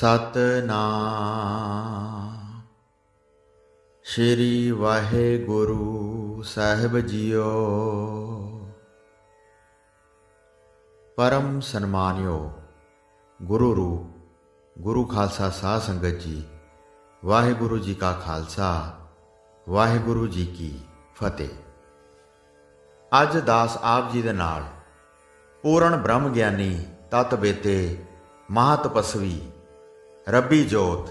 ਸਤਨਾਮ। ਸ਼੍ਰੀ ਵਾਹਿਗੁਰੂ ਸਾਹਿਬ ਜੀਓ। ਪਰਮ ਸਨਮਾਨਿਓ ਗੁਰੂ ਰੂਪ, ਗੁਰੂ ਖਾਲਸਾ ਸਾਧ ਸੰਗਤ ਜੀ, ਵਾਹਿਗੁਰੂ ਜੀ ਕਾ ਖਾਲਸਾ, ਵਾਹਿਗੁਰੂ ਜੀ ਕੀ ਫਤਿਹ। ਅੱਜ ਦਾਸ ਆਪ ਜੀ ਦੇ ਨਾਲ ਪੂਰਨ ਬ੍ਰਹਮ ਗਿਆਨੀ ਤਤ ਬੇਤੇ ਮਹਾ ਤਪਸਵੀ ਰੱਬੀ ਜੋਤ,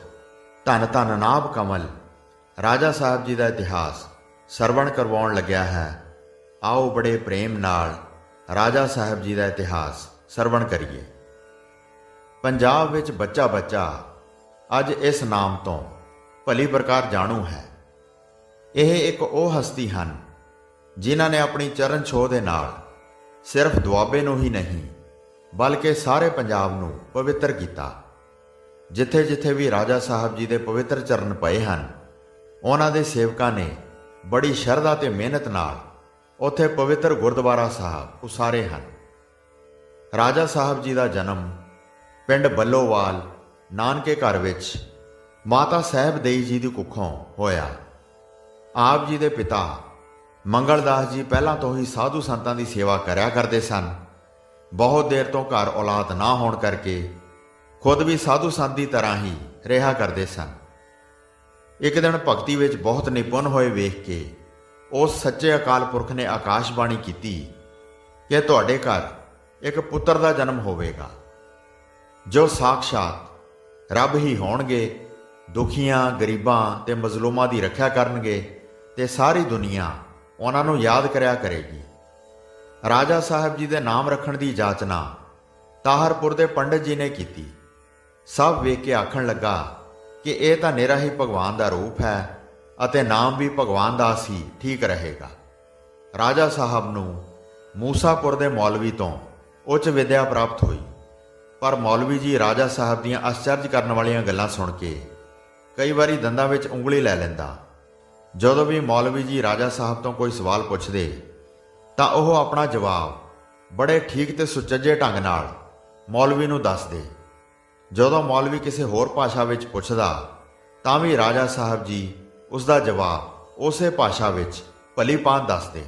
ਧੰਨ ਧੰਨ ਨਾਭ ਕਮਲ, ਰਾਜਾ ਸਾਹਿਬ ਜੀ ਦਾ ਇਤਿਹਾਸ ਸਰਵਣ ਕਰਵਾਉਣ ਲੱਗਿਆ ਹੈ। ਆਓ ਬੜੇ ਪ੍ਰੇਮ ਨਾਲ ਰਾਜਾ ਸਾਹਿਬ ਜੀ ਦਾ ਇਤਿਹਾਸ ਸਰਵਣ ਕਰੀਏ। ਪੰਜਾਬ ਵਿੱਚ ਬੱਚਾ ਬੱਚਾ ਅੱਜ ਇਸ ਨਾਮ ਤੋਂ ਭਲੀ ਪ੍ਰਕਾਰ ਜਾਣੂ ਹੈ। ਇਹ ਇੱਕ ਉਹ ਹਸਤੀ ਹਨ ਜਿਨ੍ਹਾਂ ਨੇ ਆਪਣੀ ਚਰਨ ਛੋਹ ਦੇ ਨਾਲ ਸਿਰਫ ਦੁਆਬੇ ਨੂੰ ਹੀ ਨਹੀਂ, ਬਲਕਿ ਸਾਰੇ ਪੰਜਾਬ ਨੂੰ ਪਵਿੱਤਰ ਕੀਤਾ। ਜਿੱਥੇ-ਜਿੱਥੇ ਵੀ ਰਾਜਾ ਸਾਹਿਬ ਜੀ ਦੇ ਪਵਿੱਤਰ ਚਰਨ ਪਏ ਹਨ, ਉਹਨਾਂ ਦੇ ਸੇਵਕਾਂ ਨੇ ਬੜੀ ਸ਼ਰਧਾ ਤੇ ਮਿਹਨਤ ਨਾਲ ਉੱਥੇ ਪਵਿੱਤਰ ਗੁਰਦੁਆਰਾ ਸਾਹਿਬ ਉਸਾਰੇ ਹਨ। ਰਾਜਾ ਸਾਹਿਬ ਜੀ ਦਾ ਜਨਮ ਪਿੰਡ ਬੱਲੋਵਾਲ, ਨਾਨਕੇ ਘਰ ਵਿੱਚ ਮਾਤਾ ਸਾਹਿਬ ਦੇਈ ਜੀ ਦੀ ਕੁੱਖੋਂ ਹੋਇਆ। ਆਪ ਜੀ ਦੇ ਪਿਤਾ ਮੰਗਲਦਾਸ ਜੀ ਪਹਿਲਾਂ ਤੋਂ ਹੀ ਸਾਧੂ ਸੰਤਾਂ ਦੀ ਸੇਵਾ ਕਰਿਆ ਕਰਦੇ ਸਨ। ਬਹੁਤ ਦੇਰ ਤੋਂ ਘਰ ਔਲਾਦ ਨਾ ਹੋਣ ਕਰਕੇ ਖੁਦ ਵੀ ਸਾਧੂ ਸੰਤ ਦੀ ਤਰ੍ਹਾਂ ਹੀ ਰਿਹਾ ਕਰਦੇ ਸਨ। ਇੱਕ ਦਿਨ ਭਗਤੀ ਵਿੱਚ ਬਹੁਤ ਨਿਪੁੰਨ ਹੋਏ ਵੇਖ ਕੇ ਉਸ ਸੱਚੇ ਅਕਾਲ ਪੁਰਖ ਨੇ ਆਕਾਸ਼ਬਾਣੀ ਕੀਤੀ ਕਿ ਤੁਹਾਡੇ ਘਰ ਇੱਕ ਪੁੱਤਰ ਦਾ ਜਨਮ ਹੋਵੇਗਾ, ਜੋ ਸਾਖਸ਼ਾਤ ਰੱਬ ਹੀ ਹੋਣਗੇ, ਦੁਖੀਆਂ, ਗਰੀਬਾਂ ਤੇ ਮਜ਼ਲੂਮਾਂ ਦੀ ਰੱਖਿਆ ਕਰਨਗੇ ਤੇ ਸਾਰੀ ਦੁਨੀਆ ਉਹਨਾਂ ਨੂੰ ਯਾਦ ਕਰਿਆ ਕਰੇਗੀ। ਰਾਜਾ ਸਾਹਿਬ ਜੀ ਦੇ ਨਾਮ ਰੱਖਣ ਦੀ ਜਾਚਨਾ ਤਾਹਰਪੁਰ ਦੇ ਪੰਡਿਤ ਜੀ ਨੇ ਕੀਤੀ। ਸਭ ਵੇਖ ਕੇ ਆਖਣ ਲੱਗਾ ਕਿ ਇਹ ਤਾਂ ਨੇਰਾ ਹੀ ਭਗਵਾਨ ਦਾ ਰੂਪ ਹੈ ਅਤੇ ਨਾਮ ਵੀ ਭਗਵਾਨ ਦਾ ਸੀ, ਠੀਕ ਰਹੇਗਾ। ਰਾਜਾ ਸਾਹਿਬ ਨੂੰ ਮੂਸਾਪੁਰ ਦੇ ਮੌਲਵੀ ਤੋਂ ਉੱਚ ਵਿਦਿਆ ਪ੍ਰਾਪਤ ਹੋਈ। ਪਰ ਮੌਲਵੀ ਜੀ ਰਾਜਾ ਸਾਹਿਬ ਦੀਆਂ ਅਸਚਰਜ ਕਰਨ ਵਾਲੀਆਂ ਗੱਲਾਂ ਸੁਣ ਕੇ ਕਈ ਵਾਰੀ ਦੰਦਾਂ ਵਿੱਚ ਉਂਗਲੀ ਲੈ ਲੈਂਦਾ। ਜਦੋਂ ਵੀ ਮੌਲਵੀ ਜੀ ਰਾਜਾ ਸਾਹਿਬ ਤੋਂ ਕੋਈ ਸਵਾਲ ਪੁੱਛਦੇ, ਤਾਂ ਉਹ ਆਪਣਾ ਜਵਾਬ ਬੜੇ ਠੀਕ ਤੇ ਸੁਚੱਜੇ ਢੰਗ ਨਾਲ ਮੌਲਵੀ ਨੂੰ ਦੱਸਦੇ। ਜਦੋਂ ਮੌਲਵੀ ਕਿਸੇ ਹੋਰ ਭਾਸ਼ਾ ਵਿੱਚ ਪੁੱਛਦਾ, ਤਾਂ ਵੀ ਰਾਜਾ ਸਾਹਿਬ ਜੀ ਉਸ ਦਾ ਜਵਾਬ ਉਸੇ ਭਾਸ਼ਾ ਵਿੱਚ ਭਲੀਪਾਨ ਦੱਸਦੇ।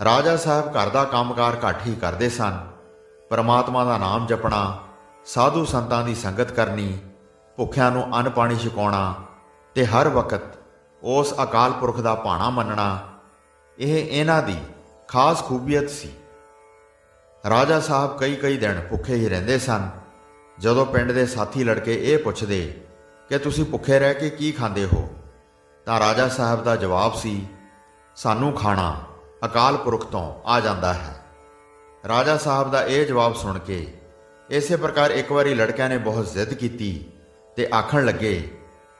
ਰਾਜਾ ਸਾਹਿਬ ਘਰ ਦਾ ਕੰਮਕਾਰ ਘੱਟ ਹੀ ਕਰਦੇ ਸਨ। ਪਰਮਾਤਮਾ ਦਾ ਨਾਮ ਜਪਣਾ, ਸਾਧੂ ਸੰਤਾਂ ਦੀ ਸੰਗਤ ਕਰਨੀ, ਭੁੱਖਿਆਂ ਨੂੰ ਅੰਨ ਪਾਣੀ ਛਕਾਉਣਾ ਤੇ ਹਰ ਵਕਤ ਉਸ ਅਕਾਲ ਪੁਰਖ ਦਾ ਭਾਣਾ ਮੰਨਣਾ, ਇਹ ਇਹਨਾਂ ਦੀ ਖਾਸ ਖੂਬੀਅਤ ਸੀ। ਰਾਜਾ ਸਾਹਿਬ ਕਈ ਕਈ ਦਿਨ ਭੁੱਖੇ ਹੀ ਰਹਿੰਦੇ ਸਨ। ਜਦੋਂ ਪਿੰਡ ਦੇ ਸਾਥੀ ਲੜਕੇ ਇਹ ਪੁੱਛਦੇ ਕਿ ਤੁਸੀਂ ਭੁੱਖੇ ਰਹਿ ਕੇ ਕੀ ਖਾਂਦੇ ਹੋ, ਤਾਂ ਰਾਜਾ ਸਾਹਿਬ ਦਾ ਜਵਾਬ ਸੀ, ਸਾਨੂੰ ਖਾਣਾ ਅਕਾਲ ਪੁਰਖ ਤੋਂ ਆ ਜਾਂਦਾ ਹੈ। ਰਾਜਾ ਸਾਹਿਬ ਦਾ ਇਹ ਜਵਾਬ ਸੁਣ ਕੇ ਇਸੇ ਪ੍ਰਕਾਰ ਇੱਕ ਵਾਰੀ ਲੜਕਿਆਂ ਨੇ ਬਹੁਤ ਜ਼ਿੱਦ ਕੀਤੀ ਤੇ ਆਖਣ ਲੱਗੇ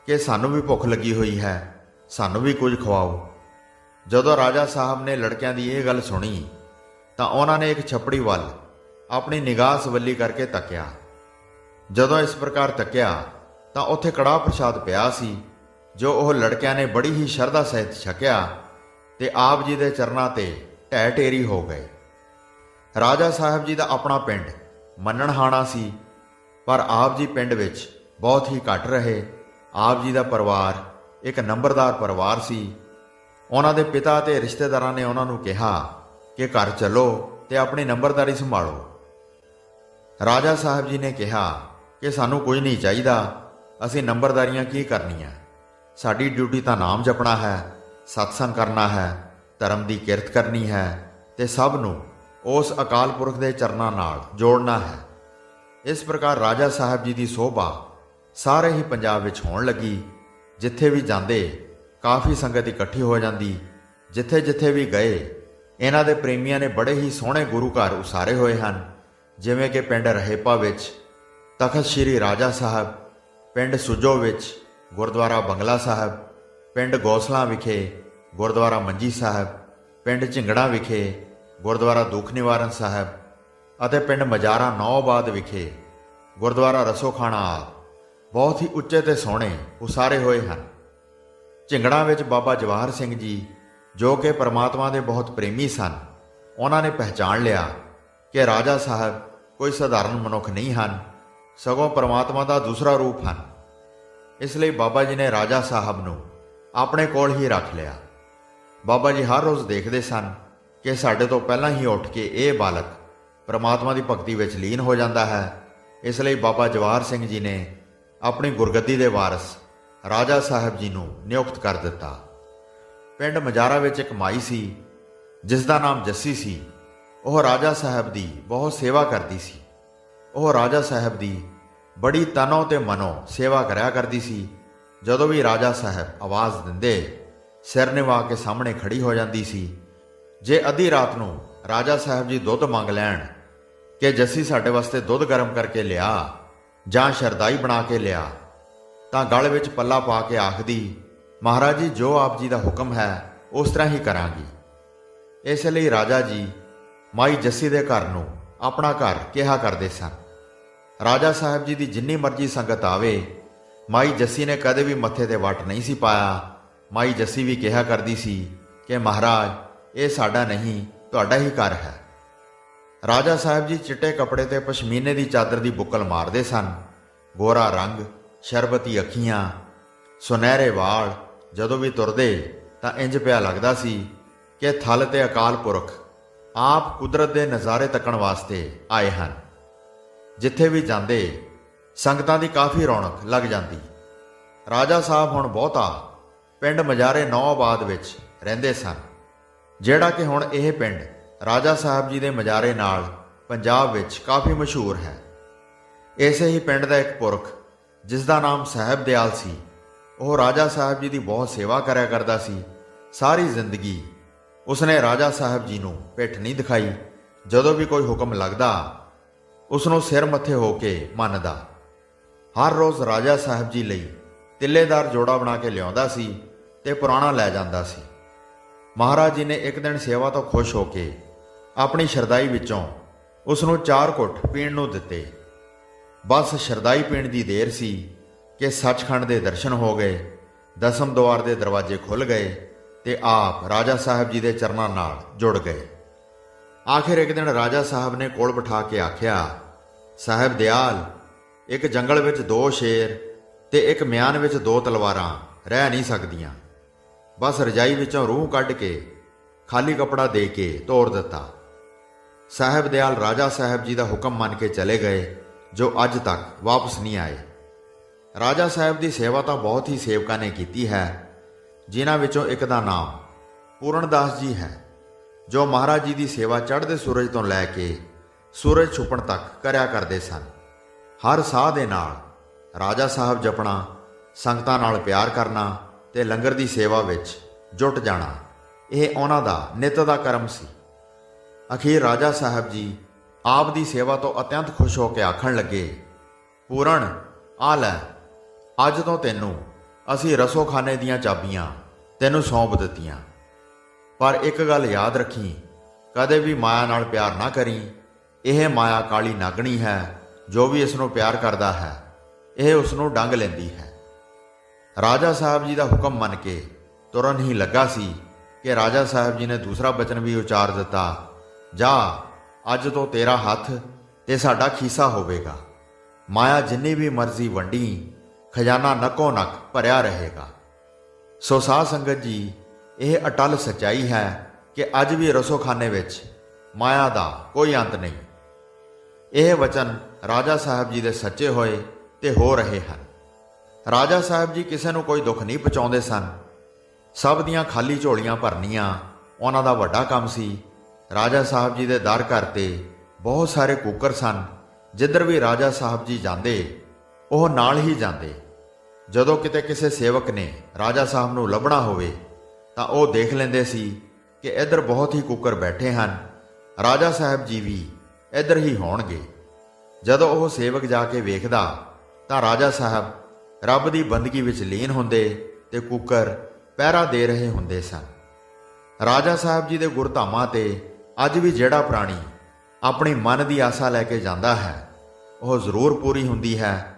ਕਿ ਸਾਨੂੰ ਵੀ ਭੁੱਖ ਲੱਗੀ ਹੋਈ ਹੈ, ਸਾਨੂੰ ਵੀ ਕੁਝ ਖਵਾਓ। ਜਦੋਂ ਰਾਜਾ ਸਾਹਿਬ ਨੇ ਲੜਕਿਆਂ ਦੀ ਇਹ ਗੱਲ ਸੁਣੀ, ਤਾਂ ਉਹਨਾਂ ਨੇ ਇੱਕ ਛਪੜੀ ਵੱਲ ਆਪਣੀ ਨਿਗਾਹ ਸਵੱਲੀ ਕਰਕੇ ਤੱਕਿਆ। ਜਦੋਂ ਇਸ ਪ੍ਰਕਾਰ ਤੱਕਿਆ ਤਾਂ ਉੱਥੇ ਕੜਾਹ ਪ੍ਰਸ਼ਾਦ ਪਿਆ ਸੀ, ਜੋ ਉਹ ਲੜਕਿਆਂ ਨੇ ਬੜੀ ਹੀ ਸ਼ਰਧਾ ਸਹਿਤ ਛਕਿਆ ਤੇ ਆਪ ਜੀ ਦੇ ਚਰਨਾਂ ਤੇ ਢਹਿ ਢੇਰੀ ਹੋ ਗਏ। ਰਾਜਾ ਸਾਹਿਬ ਜੀ ਦਾ ਆਪਣਾ ਪਿੰਡ ਮੰਨਣਹਾਣਾ ਸੀ, ਪਰ ਆਪ ਜੀ ਪਿੰਡ ਵਿੱਚ ਬਹੁਤ ਹੀ ਘੱਟ ਰਹੇ। ਆਪ ਜੀ ਦਾ ਪਰਿਵਾਰ ਇੱਕ ਨੰਬਰਦਾਰ ਪਰਿਵਾਰ ਸੀ। ਉਹਨਾਂ ਦੇ ਪਿਤਾ ਤੇ ਰਿਸ਼ਤੇਦਾਰਾਂ ਨੇ ਉਹਨਾਂ ਨੂੰ ਕਿਹਾ ਕਿ ਘਰ ਚੱਲੋ ਤੇ ਆਪਣੀ ਨੰਬਰਦਾਰੀ ਸੰਭਾਲੋ। ਰਾਜਾ ਸਾਹਿਬ ਜੀ ਨੇ ਕਿਹਾ ਕਿ ਸਾਨੂੰ ਕੁਝ ਨਹੀਂ ਚਾਹੀਦਾ। ਅਸੀਂ ਨੰਬਰਦਾਰੀਆਂ ਕੀ ਕਰਨੀਆਂ? ਸਾਡੀ ਡਿਊਟੀ ਤਾਂ ਨਾਮ ਜਪਣਾ ਹੈ, ਸਤਸੰਗ ਕਰਨਾ ਹੈ, ਧਰਮ ਦੀ ਕਿਰਤ ਕਰਨੀ ਹੈ ਤੇ ਸਭ ਨੂੰ ਉਸ ਅਕਾਲ ਪੁਰਖ ਦੇ ਚਰਨਾਂ ਨਾਲ ਜੋੜਨਾ ਹੈ। ਇਸ ਪ੍ਰਕਾਰ ਰਾਜਾ ਸਾਹਿਬ ਜੀ ਦੀ ਸੋਭਾ ਸਾਰੇ ਹੀ ਪੰਜਾਬ ਵਿੱਚ ਹੋਣ ਲੱਗੀ। ਜਿੱਥੇ ਵੀ ਜਾਂਦੇ, ਕਾਫੀ ਸੰਗਤ ਇਕੱਠੀ ਹੋ ਜਾਂਦੀ। ਜਿੱਥੇ-ਜਿੱਥੇ ਵੀ ਗਏ, ਇਹਨਾਂ ਦੇ ਪ੍ਰੇਮੀਆਂ ਨੇ ਬੜੇ ਹੀ ਸੋਹਣੇ ਗੁਰੂ ਘਰ ਉਸਾਰੇ ਹੋਏ ਹਨ। ਜਿਵੇਂ ਕਿ ਪਿੰਡ ਰਹੇਪਾ ਵਿੱਚ ਤਖਤ ਸ੍ਰੀ ਰਾਜਾ ਸਾਹਿਬ, ਪਿੰਡ ਸੁਜੋ ਵਿੱਚ ਗੁਰਦੁਆਰਾ ਬੰਗਲਾ ਸਾਹਿਬ, ਪਿੰਡ ਗੋਸਲਾ ਵਿਖੇ ਗੁਰਦੁਆਰਾ ਮੰਜੀ ਸਾਹਿਬ, ਪਿੰਡ ਝਿੰਗੜਾ ਵਿਖੇ ਗੁਰਦੁਆਰਾ ਦੁੱਖ ਨਿਵਾਰਨ ਸਾਹਿਬ ਅਤੇ ਪਿੰਡ ਮਜਾਰਾ ਨੌਬਾਦ ਵਿਖੇ ਗੁਰਦੁਆਰਾ ਰਸੋਖਾਣਾ ਆਦਿ। ਬਹੁਤ ਹੀ ਉੱਚੇ ਤੇ ਸੋਹਣੇ ਉਸਾਰੇ ਹੋਏ ਹਨ। ਝਿੰਗੜਾ ਵਿੱਚ ਬਾਬਾ ਜਵਾਹਰ ਸਿੰਘ ਜੀ, ਜੋ ਕਿ ਪਰਮਾਤਮਾ ਦੇ ਬਹੁਤ ਪ੍ਰੇਮੀ ਸਨ, ਉਹਨਾਂ ਨੇ ਪਹਿਚਾਣ ਲਿਆ ਕਿ ਰਾਜਾ ਸਾਹਿਬ ਕੋਈ ਸਧਾਰਨ ਮਨੁੱਖ ਨਹੀਂ ਹਨ। ਸਗੋਂ ਪਰਮਾਤਮਾ ਦਾ ਦੂਸਰਾ ਰੂਪ ਹਨ। ਇਸ ਲਈ ਬਾਬਾ ਜੀ ਨੇ ਰਾਜਾ ਸਾਹਿਬ ਨੂੰ ਆਪਣੇ ਕੋਲ ਹੀ ਰੱਖ ਲਿਆ। ਬਾਬਾ ਜੀ ਹਰ ਰੋਜ਼ ਦੇਖਦੇ ਸਨ ਕਿ ਸਾਡੇ ਤੋਂ ਪਹਿਲਾਂ ਹੀ ਉੱਠ ਕੇ ਇਹ ਬਾਲਕ ਪਰਮਾਤਮਾ ਦੀ ਭਗਤੀ ਵਿੱਚ ਲੀਨ ਹੋ ਜਾਂਦਾ ਹੈ। ਇਸ ਲਈ ਬਾਬਾ ਜਵਾਹਰ ਸਿੰਘ ਜੀ ਨੇ ਆਪਣੀ ਗੁਰਗੱਦੀ ਦੇ ਵਾਰਸ ਰਾਜਾ ਸਾਹਿਬ ਜੀ ਨੂੰ ਨਿਯੁਕਤ ਕਰ ਦਿੱਤਾ। ਪਿੰਡ ਮਜਾਰਾ ਵਿੱਚ ਇੱਕ ਮਾਈ ਸੀ ਜਿਸ ਦਾ ਨਾਮ ਜੱਸੀ ਸੀ। ਉਹ ਰਾਜਾ ਸਾਹਿਬ ਦੀ ਬਹੁਤ ਸੇਵਾ ਕਰਦੀ ਸੀ। ਉਹ ਰਾਜਾ ਸਾਹਿਬ ਦੀ ਬੜੀ ਤਨੋ ਤੇ ਮਨੋ ਸੇਵਾ ਕਰਿਆ ਕਰਦੀ ਸੀ। ਜਦੋਂ ਵੀ ਰਾਜਾ ਸਾਹਿਬ ਆਵਾਜ਼ ਦਿੰਦੇ, ਸਿਰ ਨਿਵਾ ਕੇ ਸਾਹਮਣੇ ਖੜੀ ਹੋ ਜਾਂਦੀ ਸੀ। ਜੇ ਅੱਧੀ ਰਾਤ ਨੂੰ ਰਾਜਾ ਸਾਹਿਬ ਜੀ ਦੁੱਧ ਮੰਗ ਲੈਣ ਕਿ ਜੱਸੀ ਸਾਡੇ ਵਾਸਤੇ ਦੁੱਧ ਗਰਮ ਕਰਕੇ ਲਿਆ ਜਾਂ ਸ਼ਰਦਾਈ ਬਣਾ ਕੇ ਲਿਆ, ਤਾਂ ਗਲ ਵਿੱਚ ਪੱਲਾ ਪਾ ਕੇ ਆਖਦੀ, ਮਹਾਰਾਜ ਜੀ, ਜੋ ਆਪ ਜੀ ਦਾ ਹੁਕਮ ਹੈ, ਉਸ ਤਰ੍ਹਾਂ ਹੀ ਕਰਾਂਗੀ। ਇਸ ਲਈ ਰਾਜਾ ਜੀ ਮਾਈ ਜੱਸੀ ਦੇ ਘਰ ਨੂੰ ਆਪਣਾ ਘਰ ਕਿਹਾ ਕਰਦੇ ਸਨ। ਰਾਜਾ ਸਾਹਿਬ ਜੀ ਦੀ ਜਿੰਨੀ ਮਰਜ਼ੀ ਸੰਗਤ ਆਵੇ, ਮਾਈ ਜੱਸੀ ਨੇ ਕਦੇ ਵੀ ਮੱਥੇ ਤੇ ਵੱਟ ਨਹੀਂ ਸੀ ਪਾਇਆ। ਮਾਈ ਜੱਸੀ ਵੀ ਕਿਹਾ ਕਰਦੀ ਸੀ ਕਿ, ਮਹਾਰਾਜ, ਇਹ ਸਾਡਾ ਨਹੀਂ, ਤੁਹਾਡਾ ਹੀ ਘਰ ਹੈ। ਰਾਜਾ ਸਾਹਿਬ ਜੀ ਚਿੱਟੇ ਕੱਪੜੇ ਤੇ ਪਸ਼ਮੀਨੇ ਦੀ ਚਾਦਰ ਦੀ ਬੁੱਕਲ ਮਾਰਦੇ ਸਨ। ਗੋਰਾ ਰੰਗ, ਸ਼ਰਬਤੀ ਅੱਖੀਆਂ, ਸੁਨਹਿਰੇ ਵਾਲ ਜਦੋਂ ਵੀ ਤੁਰਦੇ ਤਾਂ ਇੰਜ ਪਿਆ ਲੱਗਦਾ ਸੀ ਕਿ ਥਲ ਤੇ ਅਕਾਲ ਪੁਰਖ ਆਪ ਕੁਦਰਤ ਦੇ ਨਜ਼ਾਰੇ ਤੱਕਣ ਵਾਸਤੇ ਆਏ ਹਨ। ਜਿੱਥੇ ਵੀ ਜਾਂਦੇ, ਸੰਗਤਾਂ ਦੀ ਕਾਫੀ ਰੌਣਕ ਲੱਗ ਜਾਂਦੀ। ਰਾਜਾ ਸਾਹਿਬ ਹੁਣ ਬਹੁਤਾ ਪਿੰਡ ਮਜਾਰੇ ਨੌਆਬਾਦ ਵਿੱਚ ਰਹਿੰਦੇ ਸਨ। ਜਿਹੜਾ ਕਿ ਹੁਣ ਇਹ ਪਿੰਡ ਰਾਜਾ ਸਾਹਿਬ ਜੀ ਦੇ ਮਜਾਰੇ ਨਾਲ ਪੰਜਾਬ ਵਿੱਚ ਕਾਫੀ ਮਸ਼ਹੂਰ ਹੈ। ਇਸੇ ਹੀ ਪਿੰਡ ਦਾ ਇੱਕ ਪੁਰਖ, ਜਿਸ ਦਾ ਨਾਮ ਸਾਹਿਬ ਦਿਆਲ ਸੀ, ਉਹ ਰਾਜਾ ਸਾਹਿਬ ਜੀ ਦੀ ਬਹੁਤ ਸੇਵਾ ਕਰਿਆ ਕਰਦਾ ਸੀ। ਸਾਰੀ ਜ਼ਿੰਦਗੀ ਉਸਨੇ ਰਾਜਾ ਸਾਹਿਬ ਜੀ ਨੂੰ ਪਿੱਠ ਨਹੀਂ ਦਿਖਾਈ। ਜਦੋਂ ਵੀ ਕੋਈ ਹੁਕਮ ਲੱਗਦਾ ਉਸ ਨੂੰ ਸਿਰ ਮੱਥੇ ਹੋ ਕੇ ਮੰਨਦਾ। ਹਰ ਰੋਜ਼ ਰਾਜਾ ਸਾਹਿਬ ਜੀ ਲਈ ਤਿੱਲੇਦਾਰ ਜੋੜਾ ਬਣਾ ਕੇ ਲਿਆਉਂਦਾ ਸੀ ਤੇ ਪੁਰਾਣਾ ਲੈ ਜਾਂਦਾ ਸੀ। ਮਹਾਰਾਜ ਜੀ ਨੇ ਇੱਕ ਦਿਨ ਸੇਵਾ ਤੋਂ ਖੁਸ਼ ਹੋ ਕੇ ਆਪਣੀ ਸ਼ਰਦਾਈ ਵਿੱਚੋਂ ਉਸ ਨੂੰ ਚਾਰ ਘੁੱਟ ਪੀਣ ਨੂੰ ਦਿੱਤੇ। ਬਸ ਸ਼ਰਦਾਈ ਪੀਣ ਦੀ ਦੇਰ ਸੀ ਕਿ ਸੱਚਖੰਡ ਦੇ ਦਰਸ਼ਨ ਹੋ ਗਏ, ਦਸਮ ਦੁਆਰ ਦੇ ਦਰਵਾਜ਼ੇ ਖੁੱਲ ਗਏ ਤੇ ਆਪ ਰਾਜਾ ਸਾਹਿਬ ਜੀ ਦੇ ਚਰਨਾਂ ਨਾਲ ਜੁੜ ਗਏ। ਆਖਿਰ ਇੱਕ ਦਿਨ ਰਾਜਾ ਸਾਹਿਬ ਨੇ ਕੋਲ ਬਿਠਾ ਕੇ ਆਖਿਆ, ਸਾਹਿਬ ਦਿਆਲ, ਇੱਕ ਜੰਗਲ ਵਿੱਚ ਦੋ ਸ਼ੇਰ ਤੇ ਇੱਕ ਮਿਆਨ ਵਿੱਚ ਦੋ ਤਲਵਾਰਾਂ ਰਹਿ ਨਹੀਂ ਸਕਦੀਆਂ। ਬਸ ਰਜਾਈ ਵਿੱਚੋਂ ਰੂਹ ਕੱਢ ਕੇ ਖਾਲੀ ਕਪੜਾ ਦੇ ਕੇ ਤੋੜ ਦਿੱਤਾ। ਸਾਹਿਬ ਦਿਆਲ ਰਾਜਾ ਸਾਹਿਬ ਜੀ ਦਾ ਹੁਕਮ ਮੰਨ ਕੇ ਚਲੇ ਗਏ, ਜੋ ਅੱਜ ਤੱਕ ਵਾਪਸ ਨਹੀਂ ਆਏ। ਰਾਜਾ ਸਾਹਿਬ ਦੀ ਸੇਵਾ ਤਾਂ ਬਹੁਤ ਹੀ ਸੇਵਕਾਂ ਨੇ ਕੀਤੀ ਹੈ ਜਿਨ੍ਹਾਂ ਵਿੱਚੋਂ ਇੱਕ ਦਾ ਨਾਮ ਪੂਰਨਦਾਸ ਜੀ ਹੈ, ਜੋ ਮਹਾਰਾਜ ਜੀ ਦੀ ਸੇਵਾ ਚੜ੍ਹਦੇ ਸੂਰਜ ਤੋਂ ਲੈ ਕੇ ਸੂਰਜ ਛੁਪਣ ਤੱਕ ਕਰਿਆ ਕਰਦੇ ਸਨ। ਹਰ ਸਾਹ ਦੇ ਨਾਲ ਰਾਜਾ ਸਾਹਿਬ ਜਪਣਾ, ਸੰਗਤਾਂ ਨਾਲ ਪਿਆਰ ਕਰਨਾ ਤੇ ਲੰਗਰ ਦੀ ਸੇਵਾ ਵਿੱਚ ਜੁਟ ਜਾਣਾ, ਇਹ ਉਹਨਾਂ ਦਾ ਨਿਤ ਦਾ ਕਰਮ ਸੀ। ਅਖੀਰ ਰਾਜਾ ਸਾਹਿਬ ਜੀ ਆਪ ਦੀ ਸੇਵਾ ਤੋਂ ਅਤਿਅੰਤ ਖੁਸ਼ ਹੋ ਕੇ ਆਖਣ ਲੱਗੇ, ਪੂਰਨ, ਆ ਲੈ, ਅੱਜ ਤੋਂ ਤੈਨੂੰ ਅਸੀਂ ਰਸੋਖਾਨੇ ਦੀਆਂ ਚਾਬੀਆਂ ਤੈਨੂੰ ਸੌਂਪ ਦਿੱਤੀਆਂ। ਪਰ ਇੱਕ ਗੱਲ ਯਾਦ ਰੱਖੀ, ਕਦੇ ਵੀ ਮਾਇਆ ਨਾਲ ਪਿਆਰ ਨਾ ਕਰੀ। ਇਹ ਮਾਇਆ ਕਾਲੀ ਨਾਗਣੀ ਹੈ, ਜੋ ਵੀ ਇਸ ਨੂੰ ਪਿਆਰ ਕਰਦਾ ਹੈ, ਇਹ ਉਸ ਨੂੰ ਡੰਗ ਲੈਂਦੀ ਹੈ। ਰਾਜਾ ਸਾਹਿਬ ਜੀ ਦਾ ਹੁਕਮ ਮੰਨ ਕੇ ਤੁਰਨ ਹੀ ਲੱਗਾ ਸੀ ਕਿ ਰਾਜਾ ਸਾਹਿਬ ਜੀ ਨੇ ਦੂਸਰਾ ਬਚਨ ਵੀ ਉਚਾਰ ਦਿੱਤਾ, ਜਾ, ਅੱਜ ਤੋਂ ਤੇਰਾ ਹੱਥ ਤੇ ਸਾਡਾ ਖੀਸਾ ਹੋਵੇਗਾ। ਮਾਇਆ ਜਿੰਨੀ ਵੀ ਮਰਜ਼ੀ ਵੰਡੀ ਖਜ਼ਾਨਾ ਨਕੋ ਨਕ ਭਰਿਆ ਰਹੇਗਾ। ਸੋ ਸਾਧ ਸੰਗਤ ਜੀ, ਇਹ ਅਟਲ ਸਚਾਈ ਹੈ ਕਿ ਅੱਜ ਵੀ ਰਸੋਖਾਨੇ ਵਿੱਚ ਮਾਇਆ ਦਾ ਕੋਈ ਅੰਤ ਨਹੀਂ। ਇਹ ਵਚਨ ਰਾਜਾ ਸਾਹਿਬ ਜੀ ਦੇ ਸੱਚੇ ਹੋਏ ਤੇ ਹੋ ਰਹੇ ਹਨ। ਰਾਜਾ ਸਾਹਿਬ ਜੀ ਕਿਸੇ ਨੂੰ ਕੋਈ ਦੁੱਖ ਨਹੀਂ ਪਹੁੰਚਾਉਂਦੇ ਸਨ। ਸਭ ਦੀਆਂ ਖਾਲੀ ਝੋਲੀਆਂ ਭਰਨੀਆਂ ਉਹਨਾਂ ਦਾ ਵੱਡਾ ਕੰਮ ਸੀ। ਰਾਜਾ ਸਾਹਿਬ ਜੀ ਦੇ ਦਰ ਘਰ ਤੇ ਬਹੁਤ ਸਾਰੇ ਕੁੱਕਰ ਸਨ। ਜਿੱਧਰ ਵੀ ਰਾਜਾ ਸਾਹਿਬ ਜੀ ਜਾਂਦੇ ਉਹ ਨਾਲ ਹੀ ਜਾਂਦੇ। ਜਦੋਂ ਕਿਤੇ ਕਿਸੇ ਸੇਵਕ ਨੇ ਰਾਜਾ ਸਾਹਿਬ ਨੂੰ ਲੱਭਣਾ ਹੋਵੇ, ਤਾਂ ਉਹ ਦੇਖ ਲੈਂਦੇ ਸੀ ਕਿ ਇੱਧਰ ਬਹੁਤ ਹੀ ਕੁੱਕਰ ਬੈਠੇ ਹਨ। ਰਾਜਾ ਸਾਹਿਬ ਜੀ ਵੀ ਇੱਧਰ ਹੀ ਹੋਣਗੇ। ਜਦੋਂ ਉਹ ਸੇਵਕ ਜਾ ਕੇ ਵੇਖਦਾ, ਤਾਂ ਰਾਜਾ ਸਾਹਿਬ ਰੱਬ ਦੀ ਬੰਦਗੀ ਵਿੱਚ ਲੀਨ ਹੁੰਦੇ ਤੇ ਕੁੱਕਰ ਪਹਿਰਾ ਦੇ ਰਹੇ ਹੁੰਦੇ ਸਨ। ਰਾਜਾ ਸਾਹਿਬ ਜੀ ਦੇ ਗੁਰਧਾਮਾਂ ਤੇ ਅੱਜ ਵੀ ਜਿਹੜਾ ਪ੍ਰਾਣੀ ਆਪਣੀ ਮਨ ਦੀ ਆਸਾ ਲੈ ਕੇ ਜਾਂਦਾ ਹੈ, ਉਹ ਜ਼ਰੂਰ ਪੂਰੀ ਹੁੰਦੀ ਹੈ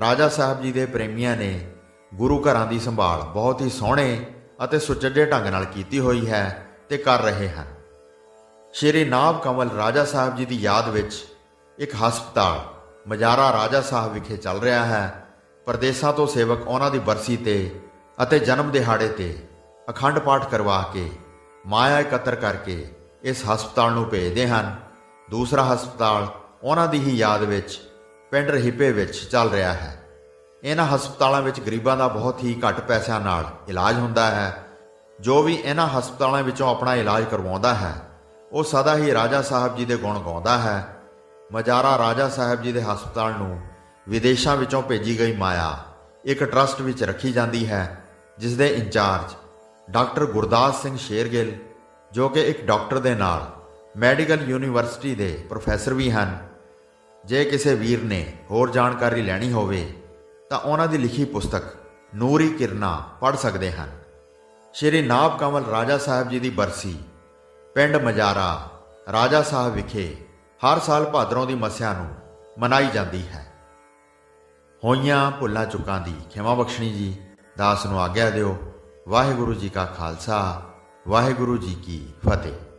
ਰਾਜਾ ਸਾਹਿਬ ਜੀ ਦੇ ਪ੍ਰੇਮੀਆਂ ਨੇ ਗੁਰੂ ਘਰਾਂ ਦੀ ਸੰਭਾਲ ਬਹੁਤ ਹੀ ਸੋਹਣੇ ਅਤੇ ਸੁਚੱਜੇ ਢੰਗ ਨਾਲ ਕੀਤੀ ਹੋਈ ਹੈ ਤੇ ਕਰ ਰਹੇ ਹਨ। ਸ਼੍ਰੀ ਨਾਭ ਕਮਲ ਰਾਜਾ ਸਾਹਿਬ ਜੀ ਦੀ ਯਾਦ ਵਿੱਚ ਇੱਕ ਹਸਪਤਾਲ ਮਜਾਰਾ ਰਾਜਾ ਸਾਹਿਬ ਵਿਖੇ ਚੱਲ ਰਿਹਾ ਹੈ। ਪਰਦੇਸਾਂ ਤੋਂ ਸੇਵਕ ਉਹਨਾਂ ਦੀ ਬਰਸੀ ਤੇ ਅਤੇ ਜਨਮ ਦਿਹਾੜੇ ਤੇ ਅਖੰਡ ਪਾਠ ਕਰਵਾ ਕੇ ਮਾਇਆ ਇਕੱਤਰ ਕਰਕੇ ਇਸ ਹਸਪਤਾਲ ਨੂੰ ਭੇਜਦੇ ਹਨ। ਦੂਸਰਾ ਹਸਪਤਾਲ ਉਹਨਾਂ ਦੀ ਹੀ ਯਾਦ ਵਿੱਚ ਪਿੰਡ ਰਹੀਪੇ ਵਿੱਚ ਚੱਲ ਰਿਹਾ ਹੈ। ਇਹਨਾਂ ਹਸਪਤਾਲਾਂ ਵਿੱਚ ਗਰੀਬਾਂ ਦਾ ਬਹੁਤ ਹੀ ਘੱਟ ਪੈਸਿਆਂ ਨਾਲ ਇਲਾਜ ਹੁੰਦਾ ਹੈ। ਜੋ ਵੀ ਇਹਨਾਂ ਹਸਪਤਾਲਾਂ ਵਿੱਚੋਂ ਆਪਣਾ ਇਲਾਜ ਕਰਵਾਉਂਦਾ ਹੈ, ਉਹ ਸਦਾ ਹੀ ਰਾਜਾ ਸਾਹਿਬ ਜੀ ਦੇ ਗੁਣ ਗਾਉਂਦਾ ਹੈ। ਮਜਾਰਾ ਰਾਜਾ ਸਾਹਿਬ ਜੀ ਦੇ ਹਸਪਤਾਲ ਨੂੰ ਵਿਦੇਸ਼ਾਂ ਵਿੱਚੋਂ ਭੇਜੀ ਗਈ ਮਾਇਆ ਇੱਕ ਟਰਸਟ ਵਿੱਚ ਰੱਖੀ ਜਾਂਦੀ ਹੈ, ਜਿਸ ਦੇ ਇੰਚਾਰਜ ਡਾਕਟਰ ਗੁਰਦਾਸ ਸਿੰਘ ਸ਼ੇਰਗਿੱਲ, ਜੋ ਕਿ ਇੱਕ ਡਾਕਟਰ ਦੇ ਨਾਲ ਮੈਡੀਕਲ ਯੂਨੀਵਰਸਿਟੀ ਦੇ ਪ੍ਰੋਫੈਸਰ ਵੀ ਹਨ। ਜੇ ਕਿਸੇ ਵੀਰ ਨੇ ਹੋਰ ਜਾਣਕਾਰੀ ਲੈਣੀ ਹੋਵੇ, ਤਾਂ ਉਹਨਾਂ ਦੀ ਲਿਖੀ ਪੁਸਤਕ ਨੂਰੀ ਕਿਰਨਾ ਪੜ੍ਹ ਸਕਦੇ ਹਨ। ਸ਼੍ਰੀ ਨਾਭ ਕਮਲ ਰਾਜਾ ਸਾਹਿਬ ਜੀ ਦੀ ਬਰਸੀ, ਪਿੰਡ ਮਜਾਰਾ, ਰਾਜਾ ਸਾਹਿਬ ਵਿਖੇ ਹਰ ਸਾਲ ਭਾਦਰੋਂ ਦੀ ਮੱਸਿਆ ਨੂੰ ਮਨਾਈ ਜਾਂਦੀ ਹੈ। ਹੋਈਆਂ ਭੁੱਲਾਂ ਚੁੱਕਾਂ ਦੀ ਖਿਮਾ ਬਖਸ਼ਣੀ ਜੀ, ਦਾਸ ਨੂੰ ਆਗਿਆ ਦਿਓ। ਵਾਹਿਗੁਰੂ ਜੀ ਕਾ ਖਾਲਸਾ, ਵਾਹਿਗੁਰੂ ਜੀ ਕੀ ਫਤਿਹ।